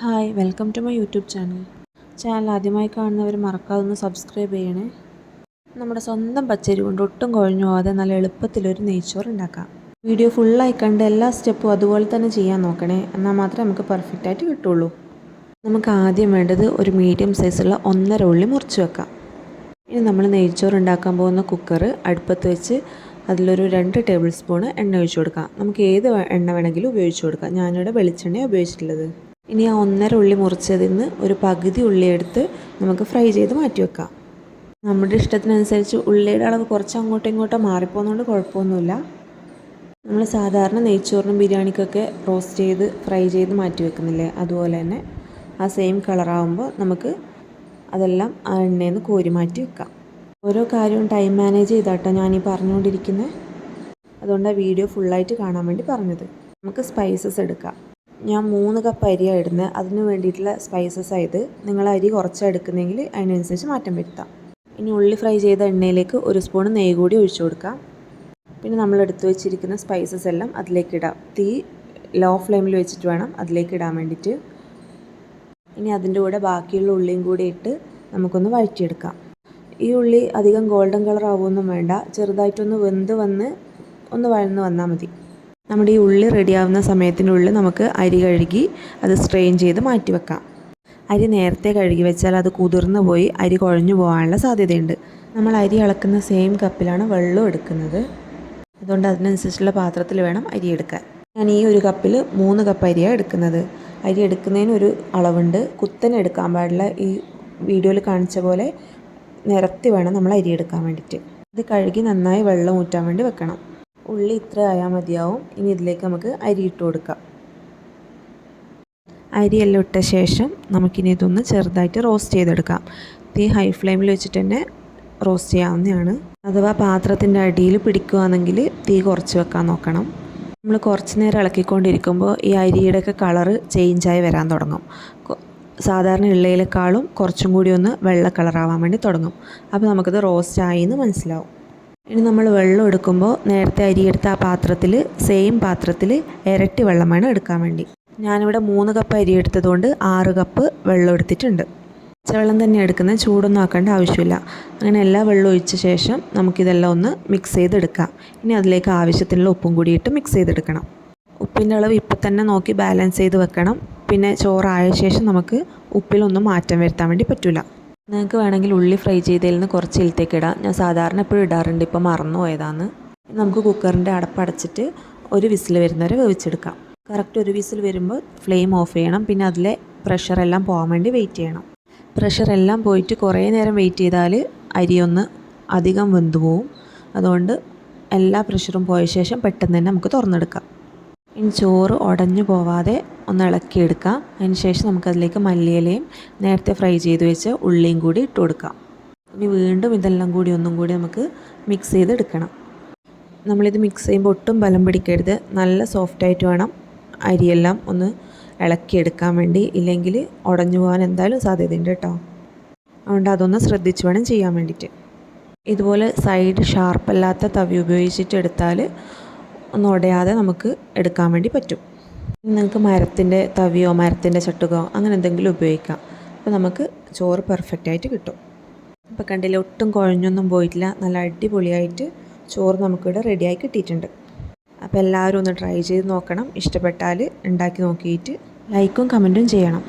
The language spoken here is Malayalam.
Hi welcome to my YouTube channel. Channel ആദ്യമായി കാണുന്നവർ മറക്കാതെ ഒന്ന് സബ്സ്ക്രൈബ് ചെയ്യണേ. നമ്മുടെ സ്വന്തം പച്ചരി കൊണ്ട് ഒട്ടും കുഴഞ്ഞു പോകാതെ നല്ല എളുപ്പത്തിലൊരു നെയ്ച്ചോറ് ഉണ്ടാക്കാം. വീഡിയോ ഫുള്ളായി കണ്ട് എല്ലാ സ്റ്റെപ്പും അതുപോലെ തന്നെ ചെയ്യാൻ നോക്കണേ. എന്നാൽ മാത്രമേ നമുക്ക് പെർഫെക്റ്റ് ആയിട്ട് കിട്ടുള്ളൂ. നമുക്ക് ആദ്യം വേണ്ടത് ഒരു മീഡിയം സൈസുള്ള ഒന്നര ഉള്ളി മുറിച്ച് വെക്കാം. ഇനി നമ്മൾ നെയ്ച്ചോറ് ഉണ്ടാക്കാൻ പോകുന്ന കുക്കർ അടുപ്പത്ത് വെച്ച് അതിലൊരു രണ്ട് ടേബിൾ സ്പൂണ് എണ്ണ ഒഴിച്ചു കൊടുക്കാം. നമുക്ക് ഏത് എണ്ണ വേണമെങ്കിലും ഉപയോഗിച്ച് കൊടുക്കാം. ഞാനിവിടെ വെളിച്ചെണ്ണയാണ് ഉപയോഗിച്ചിട്ടുള്ളത്. ഇനി ആ ഒന്നര ഉള്ളി മുറിച്ചതിൽ നിന്ന് ഒരു പകുതി ഉള്ളി എടുത്ത് നമുക്ക് ഫ്രൈ ചെയ്ത് മാറ്റി വെക്കാം. നമ്മുടെ ഇഷ്ടത്തിനനുസരിച്ച് ഉള്ളിയുടെ അളവ് കുറച്ച് അങ്ങോട്ടും ഇങ്ങോട്ടും മാറിപ്പോകുന്നതുകൊണ്ട് കുഴപ്പമൊന്നുമില്ല. നമ്മൾ സാധാരണ നെയ്ച്ചോറിനും ബിരിയാണിക്കൊക്കെ റോസ്റ്റ് ചെയ്ത് ഫ്രൈ ചെയ്ത് മാറ്റി വെക്കുന്നില്ലേ? അതുപോലെ തന്നെ ആ സെയിം കളറാകുമ്പോൾ നമുക്ക് അതെല്ലാം ആ എണ്ണയിൽ നിന്ന് കോരി മാറ്റി വെക്കാം. ഓരോ കാര്യവും ടൈം മാനേജ് ചെയ്താട്ടോ ഞാനീ പറഞ്ഞുകൊണ്ടിരിക്കുന്നത് അതുകൊണ്ടാണ് വീഡിയോ ഫുള്ളായിട്ട് കാണാൻ വേണ്ടി പറഞ്ഞത്. നമുക്ക് സ്പൈസസ് എടുക്കാം. ഞാൻ മൂന്ന് കപ്പ് അരിയാണ് ഇടുന്നത് അതിന് വേണ്ടിയിട്ടുള്ള സ്പൈസസ് ആയത് നിങ്ങൾ അരി കുറച്ചെടുക്കുന്നെങ്കിൽ അതിനനുസരിച്ച് മാറ്റം വരുത്താം. ഇനി ഉള്ളി ഫ്രൈ ചെയ്ത എണ്ണയിലേക്ക് ഒരു സ്പൂൺ നെയ്യ് കൂടി ഒഴിച്ചു കൊടുക്കാം. പിന്നെ നമ്മൾ എടുത്തു വെച്ചിരിക്കുന്ന സ്പൈസസ് എല്ലാം അതിലേക്ക് ഇടാം. തീ ലോ ഫ്ലെയിമിൽ വെച്ചിട്ട് വേണം അതിലേക്ക് ഇടാൻ വേണ്ടിയിട്ട്. ഇനി അതിന്റെ കൂടെ ബാക്കിയുള്ള ഉള്ളിയും കൂടി ഇട്ട് നമുക്കൊന്ന് വഴറ്റിയെടുക്കാം. ഈ ഉള്ളി അധികം ഗോൾഡൻ കളർ ആവുമൊന്നും വേണ്ട. ചെറുതായിട്ടൊന്ന് വെന്ത് വന്ന് ഒന്ന് വഴന്ന് വന്നാൽ മതി. നമ്മുടെ ഈ ഉള്ളി റെഡിയാവുന്ന സമയത്തിനുള്ളിൽ നമുക്ക് അരി കഴുകി അത് സ്ട്രെയിൻ ചെയ്ത് മാറ്റി വെക്കാം. അരി നേരത്തെ കഴുകി വെച്ചാൽ അത് കുതിർന്നു പോയി അരി കുഴഞ്ഞു പോകാനുള്ള സാധ്യതയുണ്ട്. നമ്മൾ അരി ഇളക്കുന്ന സെയിം കപ്പിലാണ് വെള്ളം എടുക്കുന്നത്. അതുകൊണ്ട് അതിനനുസരിച്ചുള്ള പാത്രത്തിൽ വേണം അരി എടുക്കാൻ. ഞാൻ ഈ ഒരു കപ്പിൽ മൂന്ന് കപ്പ് അരിയാണ് എടുക്കുന്നത്. അരി എടുക്കുന്നതിന് ഒരു അളവുണ്ട്. കുത്തനെ എടുക്കാൻ പാടില്ല. ഈ വീഡിയോയിൽ കാണിച്ച പോലെ നിരത്തി വേണം നമ്മൾ അരി എടുക്കാൻ വേണ്ടിയിട്ട്. ഇത് കഴുകി നന്നായി വെള്ളം ഊറ്റാൻ വേണ്ടി വെക്കണം. ഉള്ളി ഇത്ര ആയാൽ മതിയാവും. ഇനി ഇതിലേക്ക് നമുക്ക് അരി ഇട്ട് കൊടുക്കാം. അരിയെല്ലാം ഇട്ട ശേഷം നമുക്കിനി ഇതൊന്ന് ചെറുതായിട്ട് റോസ്റ്റ് ചെയ്തെടുക്കാം. തീ ഹൈ ഫ്ലെയിമിൽ വെച്ചിട്ട് തന്നെ റോസ്റ്റ് ചെയ്യാവുന്നതാണ്. അഥവാ പാത്രത്തിന്റെ അടിയിൽ പിടിക്കുകയാണെങ്കിൽ തീ കുറച്ച് വെക്കാൻ നോക്കണം. നമ്മൾ കുറച്ച് നേരം ഇളക്കിക്കൊണ്ടിരിക്കുമ്പോൾ ഈ അരിയുടെ അരിയുടെയൊക്കെ കളറ് ചേഞ്ചായി വരാൻ തുടങ്ങും. സാധാരണ ഉള്ളയിലേക്കാളും കുറച്ചും കൂടി ഒന്ന് വെള്ള കളറാവാൻ വേണ്ടി തുടങ്ങും. അപ്പോൾ നമുക്കിത് റോസ്റ്റ് ആയി എന്ന് മനസ്സിലാവും. ഇനി നമ്മൾ വെള്ളം എടുക്കുമ്പോൾ നേരത്തെ അരിയെടുത്ത ആ പാത്രത്തിൽ സെയിം പാത്രത്തിൽ ഇരട്ടി വെള്ളമാണ് എടുക്കാൻ വേണ്ടി. ഞാനിവിടെ മൂന്ന് കപ്പ് അരി എടുത്തതുകൊണ്ട് ആറ് കപ്പ് വെള്ളം എടുത്തിട്ടുണ്ട്. പച്ചവെള്ളം തന്നെ എടുക്കുന്നത് ചൂടൊന്നും ആക്കേണ്ട ആവശ്യമില്ല. അങ്ങനെ എല്ലാ വെള്ളം ഒഴിച്ച ശേഷം നമുക്കിതെല്ലാം ഒന്ന് മിക്സ് ചെയ്തെടുക്കാം. ഇനി അതിലേക്ക് ആവശ്യത്തിനുള്ള ഉപ്പും കൂടിയിട്ട് മിക്സ് ചെയ്തെടുക്കണം. ഉപ്പിന്റെ അളവ് ഇപ്പം തന്നെ നോക്കി ബാലൻസ് ചെയ്ത് വെക്കണം. പിന്നെ ചോറായ ശേഷം നമുക്ക് ഉപ്പിലൊന്നും മാറ്റം വരുത്താൻ വേണ്ടി പറ്റില്ല നിങ്ങൾക്ക് വേണമെങ്കിൽ ഉള്ളി ഫ്രൈ ചെയ്തതിൽ നിന്ന് കുറച്ച് ഇലത്തേക്ക് ഇടാം. ഞാൻ സാധാരണ എപ്പോഴും ഇടാറുണ്ട്. ഇപ്പോൾ മറന്നു പോയതാണ്. നമുക്ക് കുക്കറിന്റെ അടപ്പടച്ചിട്ട് ഒരു വിസിൽ വരുന്നവരെ വേവിച്ചെടുക്കാം. കറക്റ്റ് ഒരു വിസിൽ വരുമ്പോൾ ഫ്ലെയിം ഓഫ് ചെയ്യണം. പിന്നെ അതിലെ പ്രഷറെല്ലാം പോകാൻ വേണ്ടി വെയിറ്റ് ചെയ്യണം. പ്രഷറെല്ലാം പോയിട്ട് കുറേ നേരം വെയിറ്റ് ചെയ്താൽ അരിയൊന്ന് അധികം വെന്തു പോവും. അതുകൊണ്ട് എല്ലാ പ്രഷറും പോയ ശേഷം പെട്ടെന്ന് തന്നെ നമുക്ക് തുറന്നെടുക്കാം. ഇനി ചോറ് ഉടഞ്ഞു പോവാതെ ഒന്ന് ഇളക്കിയെടുക്കാം. അതിനുശേഷം നമുക്കതിലേക്ക് മല്ലിയിലയും നേരത്തെ ഫ്രൈ ചെയ്ത് വെച്ച ഉള്ളിയും കൂടി ഇട്ട് കൊടുക്കാം. ഇനി വീണ്ടും ഇതെല്ലാം കൂടി ഒന്നും കൂടി നമുക്ക് മിക്സ് ചെയ്തെടുക്കണം. നമ്മളിത് മിക്സ് ചെയ്യുമ്പോൾ ഒട്ടും ബലം പിടിക്കരുത്. നല്ല സോഫ്റ്റായിട്ട് വേണം അരിയെല്ലാം ഒന്ന് ഇളക്കിയെടുക്കാൻ വേണ്ടി. ഇല്ലെങ്കിൽ ഉടഞ്ഞു പോകാൻ എന്തായാലും സാധ്യതയുണ്ട് കേട്ടോ. അതുകൊണ്ട് അതൊന്ന് ശ്രദ്ധിച്ച് വേണം ചെയ്യാൻ വേണ്ടിയിട്ട്. ഇതുപോലെ സൈഡ് ഷാർപ്പല്ലാത്ത തവി ഉപയോഗിച്ചിട്ട് എടുത്താൽ ഒന്നും ഉടയാതെ നമുക്ക് എടുക്കാൻ വേണ്ടി പറ്റും. നിങ്ങൾക്ക് മരത്തിന്റെ തവിയോ മരത്തിന്റെ ചട്ടുകോ അങ്ങനെ എന്തെങ്കിലും ഉപയോഗിക്കാം. അപ്പോൾ നമുക്ക് ചോറ് പെർഫെക്റ്റ് ആയിട്ട് കിട്ടും. ഇപ്പോൾ കണ്ടില്ല ഒട്ടും കുഴഞ്ഞൊന്നും പോയിട്ടില്ല. നല്ല അടിപൊളിയായിട്ട് ചോറ് നമുക്കിവിടെ റെഡിയായി കിട്ടിയിട്ടുണ്ട്. അപ്പോൾ എല്ലാവരും ഒന്ന് ട്രൈ ചെയ്ത് നോക്കണം. ഇഷ്ടപ്പെട്ടാൽ ഉണ്ടാക്കി നോക്കിയിട്ട് ലൈക്കും കമന്റും ചെയ്യണം.